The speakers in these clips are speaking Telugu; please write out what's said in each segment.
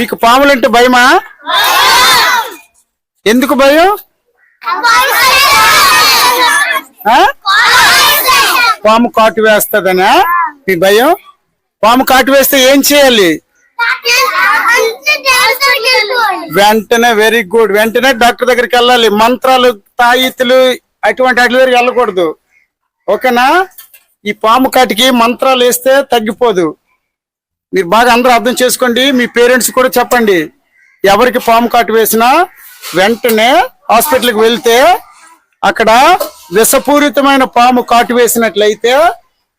మీకు పాములంటే భయమా? ఎందుకు భయం? పాము కాటు వేస్తదనా? మీ భయం? పాము కాటు వేస్తే ఏం చేయాలి? వెంటనే వెరీ గుడ్ వెంటనే డాక్టర్ దగ్గరికి వెళ్ళాలి. మంత్రాలు తాయితులు అటువంటి అటు దగ్గరికి వెళ్ళకూడదు. ఓకేనా? ఈ పాము కాటికి మంత్రాలు వేస్తే తగ్గిపోదు. మీరు బాగా అందరూ అర్థం చేసుకోండి మీ పేరెంట్స్ కూడా చెప్పండి. ఎవరికి పాము కాటు వేసినా వెంటనే హాస్పిటల్కి వెళ్తే అక్కడ విషపూరితమైన పాము కాటు వేసినట్లయితే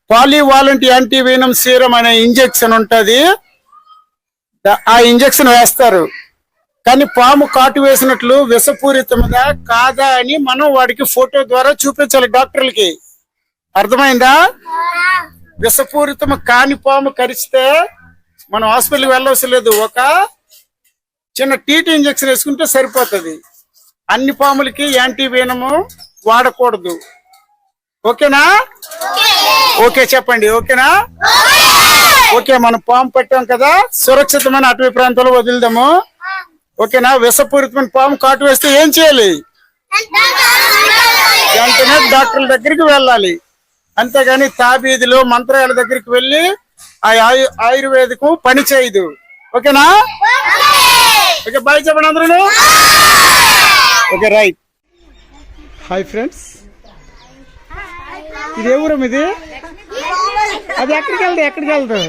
పాలివాలంటీ యాంటీవీనం సీరం అనే ఇంజెక్షన్ ఉంటది. ఆ ఇంజెక్షన్ వేస్తారు. కానీ పాము కాటు వేసినట్లు విషపూరితముగా కాదా అని మనం వాడికి ఫోటో ద్వారా చూపించాలి డాక్టర్లకి. అర్థమైందా? విషపూరితము కాని పాము కరిస్తే మనం హాస్పిటల్కి వెళ్ళవలసిన లేదు. ఒక చిన్న టీటీ ఇంజెక్షన్ వేసుకుంటే సరిపోతుంది. అన్ని పాములకి యాంటీ వేనము వాడకూడదు. ఓకేనా? ఓకే. చెప్పండి. ఓకేనా? ఓకే మనం పాము పట్టాం కదా. సురక్షితమైన అటవీ ప్రాంతంలో వదిలిదాము. ఓకేనా? విషపూరితమైన పాము కాటు వేస్తే ఏం చేయాలి? వెంటనే డాక్టర్ల దగ్గరికి వెళ్ళాలి. అంతేగాని తాబీదులు మంత్రాల దగ్గరికి వెళ్ళి ఆ ఆయు- ఆయుర్వేదికు పని చేయదు. ఓకేనా? ఓకే బాయ్ చెప్పండి అందరూ ఓకే రైట్. Hi friends. ఇది ఏ ఊరం ఇది అది ఎక్కడికి వెళ్తా ఎక్కడికి వెళ్దు?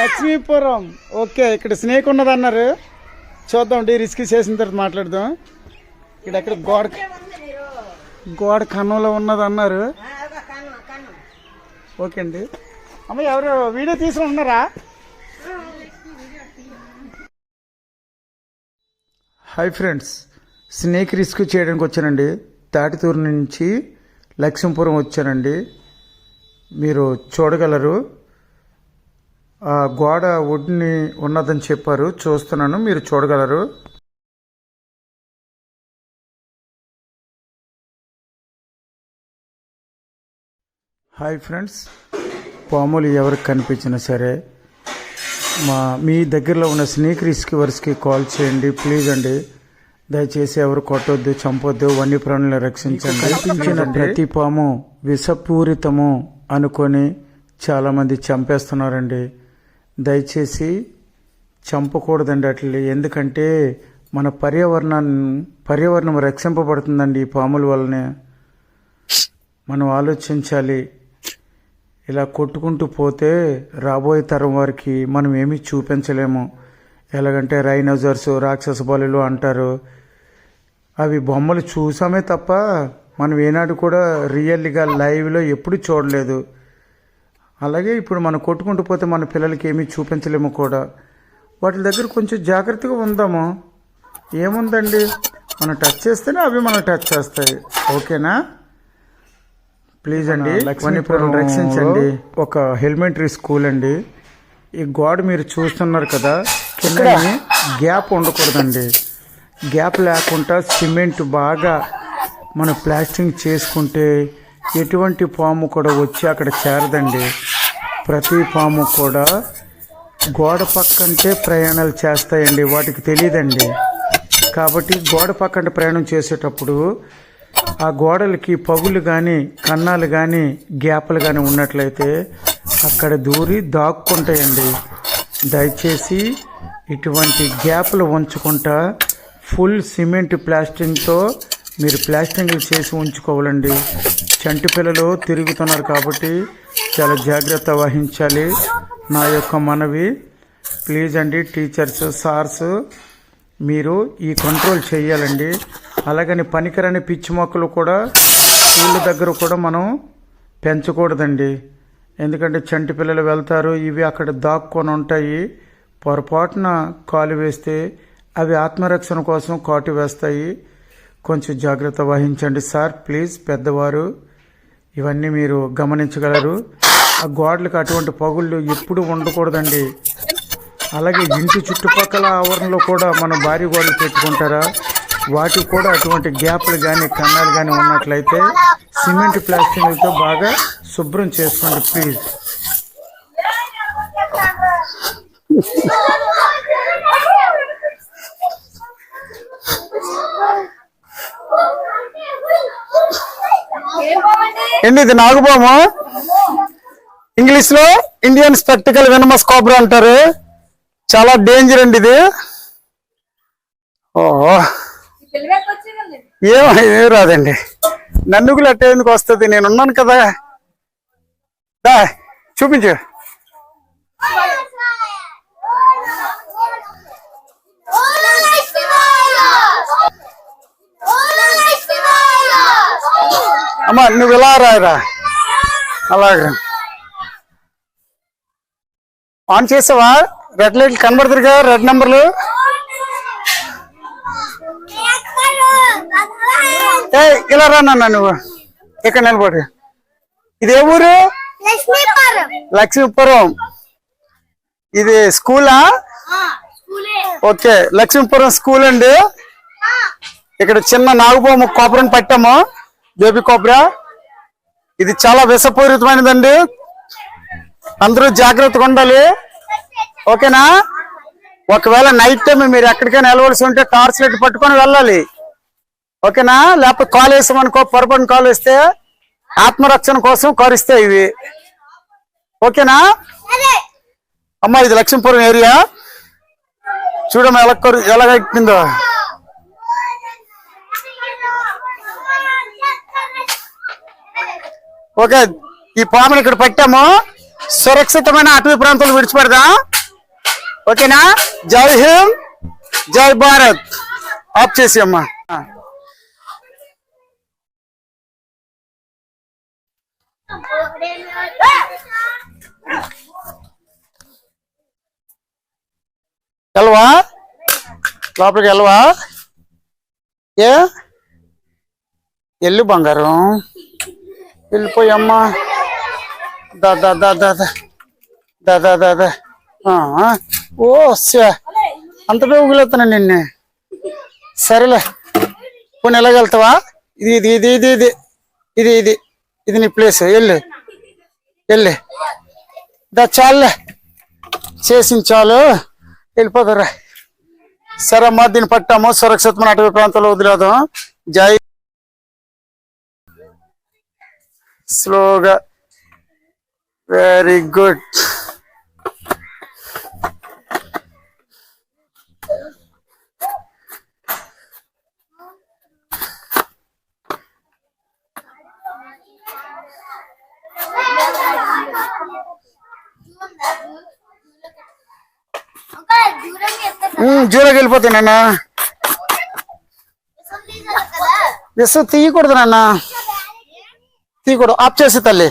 లక్ష్మీపురం. ఓకే ఇక్కడ స్నేక్ ఉన్నది అన్నారు చూద్దాం డి రిస్క్ చేసిన తర్వాత మాట్లాడదాం. ఇక్కడ ఎక్కడ గోడ గోడ కన్నంలో ఉన్నది అన్నారు ఓకే అండి అమ్మ ఎవరు వీడియో తీసుకుని ఉన్నారా? హాయ్ ఫ్రెండ్స్ స్నేక్ రిస్క్ చేయడానికి వచ్చానండి. తాటితూరు నుంచి లక్ష్మీపురం వచ్చానండి. మీరు చూడగలరు. ఆ గోడ వుడ్ని ఉన్నదని చెప్పారు. చూస్తున్నాను మీరు చూడగలరు. Hi friends. పాములు ఎవరికి కనిపించినా సరే మా మీ దగ్గరలో ఉన్న స్నేక్ రిస్క్వర్స్కి కాల్ చేయండి ప్లీజ్ అండి. దయచేసి ఎవరు కొట్టొద్దు చంపొద్దు వన్యప్రాణులను రక్షించండి. కనిపించిన ప్రతి పాము విషపూరితము అనుకొని చాలామంది చంపేస్తున్నారండి. దయచేసి చంపకూడదండి అట్లా. ఎందుకంటే మన పర్యావరణాన్ని పర్యావరణం రక్షింపబడుతుందండి ఈ పాముల వల్లనే. మనం ఆలోచించాలి. ఇలా కొట్టుకుంటూ పోతే రాబోయే తరం వారికి మనం ఏమీ చూపించలేము. ఎలాగంటే రైనోజర్స్ రాక్షస బలులు అంటారు. అవి బొమ్మలు చూసామే తప్ప మనం ఏనాడు కూడా రియల్గా లైవ్లో ఎప్పుడు చూడలేదు. అలాగే ఇప్పుడు మనం కొట్టుకుంటూ పోతే మన పిల్లలకి ఏమీ చూపించలేము కూడా. వాటి దగ్గర కొంచెం జాగ్రత్తగా ఉందాము. ఏముందండి? మనం టచ్ చేస్తేనే అవి మనం టచ్ చేస్తాయి. ఓకేనా? ప్లీజ్ అండి వన్యప్రాణులను రక్షించండి. ఒక హెల్మెంటరీ స్కూల్ అండి. ఈ గోడ మీరు చూస్తున్నారు కదా కింద గ్యాప్ ఉండకూడదండి. గ్యాప్ లేకుండా సిమెంట్ బాగా మనం ప్లాస్టింగ్ చేసుకుంటే ఎటువంటి పాము కూడా వచ్చి అక్కడ చేరదండి. ప్రతి పాము కూడా గోడ పక్కంటే ప్రయాణాలు చేస్తాయండి వాటికి తెలియదండి కాబట్టి గోడ పక్కన ప్రయాణం చేసేటప్పుడు ఆ గోడలకి పగులు కానీ కన్నాలు కానీ గ్యాప్లు కానీ ఉన్నట్లయితే అక్కడ దూరి దాక్కుంటాయండి. దయచేసి ఇటువంటి గ్యాప్లు ఉంచుకుంటా ఫుల్ సిమెంట్ ప్లాస్టింగ్తో మీరు ప్లాస్టింగ్లు చేసి ఉంచుకోవాలండి. చంటి పిల్లలు తిరుగుతున్నారు కాబట్టి చాలా జాగ్రత్త వహించాలి. నా యొక్క మనవి ప్లీజ్ అండి టీచర్స్ సార్స్ మీరు ఈ కంట్రోల్ చేయాలండి. అలాగని పనికిరని పిచ్చి మొక్కలు కూడా ఇళ్ళ దగ్గర కూడా మనం పెంచకూడదండి. ఎందుకంటే చంటి పిల్లలు వెళ్తారు ఇవి అక్కడ దాక్కొని ఉంటాయి. పొరపాటున కాలు వేస్తే అవి ఆత్మరక్షణ కోసం కాటు వేస్తాయి. కొంచెం జాగ్రత్త వహించండి సార్ ప్లీజ్ పెద్దవారు. ఇవన్నీ మీరు గమనించగలరు. ఆ గోడలకు అటువంటి పగుళ్ళు ఎప్పుడు ఉండకూడదండి. అలాగే ఇంటి చుట్టుపక్కల ఆవరణలో కూడా మనం భారీ గోడలు పెట్టుకుంటారా? వాటికి కూడా అటువంటి గ్యాప్లు కానీ కన్నాలు కానీ ఉన్నట్లయితే సిమెంట్ ప్లాస్టింగ్లతో బాగా శుభ్రం చేసుకోండి ప్లీజ్. ఏంటి ఇది నాగుబాము? ఇంగ్లీష్లో ఇండియన్ స్పెక్టికల్ వెనమస్ కాపర్ అంటారు. చాలా డేంజర్ అండి ఇది. ఓహో. ఏం ఏం రాదండి. నన్నుగులు అట్టేందుకు వస్తుంది? నేను ఉన్నాను కదా. దా చూపించు. అమ్మా నువ్వు ఇలా రాయరా? అలాగే. ఆన్ చేసావా? రెడ్ లైట్ కనబడుతుంది కదా రెడ్ నెంబర్లు ఏ ఇలా రా నాన్న నువ్వు? ఇక్కడ నిలబడి? ఇది ఏ ఊరు? లక్ష్మీపురం. ఇది స్కూలా? ఓకే లక్ష్మీపురం స్కూల్ అండి. ఇక్కడ చిన్న నాగుపాము కోపరని పట్టాము. బేబీ కోబ్రా ఇది చాలా విషపూరితమైనదండి. అందరూ జాగ్రత్తగా ఉండాలి. ఓకేనా? ఒకవేళ నైట్ టైం మీరు ఎక్కడికైనా వెళ్ళవలసి ఉంటే టార్చ్ లైట్ పట్టుకొని వెళ్ళాలి. ఓకేనా? లేకపోతే కాల్ వేసామనుకో పొరపాటు కాల్ వేస్తే ఆత్మరక్షణ కోసం కరుస్తాయి ఇవి. ఓకేనా? అమ్మా ఇది లక్ష్మీపురం ఏరియా. చూడమ్మా ఎలా కొరి ఎలా ఎక్కిందో ఓకే ఈ పాములు ఇక్కడ పెట్టాము. సురక్షితమైన అటవీ ప్రాంతాలు విడిచిపెడదాం. ఓకేనా? జై హింద్ జై భారత్. ఆఫ్ చేసి అమ్మా. వెళ్ళవా లోపలికి వెళ్ళవా ఏ? ఎల్లు బంగారం. వెళ్ళిపోయమ్మా దాదా దాదా దాదా దాదా ఓ అంత బేగులేస్తాను సరేలే. పోనీ ఎలాగెళ్తావా? ఇది ఇది ఇది ఇది. ఇది ఇది. ఇది నీ ప్లేస్ వెళ్ళు వెళ్ళు దా చాలే చేసిన చాలు వెళ్ళిపోతారా సరే అమ్మా దీన్ని పట్టాము సురక్షితమైన అటవీ ప్రాంతంలో వదిలేదాం జై స్లోగా వెరీ గుడ్ జూలోకి వెళ్ళిపోతాయి నాన్న. విసు తీయకూడదు నాన్న. తీయకూడదు. ఆఫ్ చేసి తల్లి.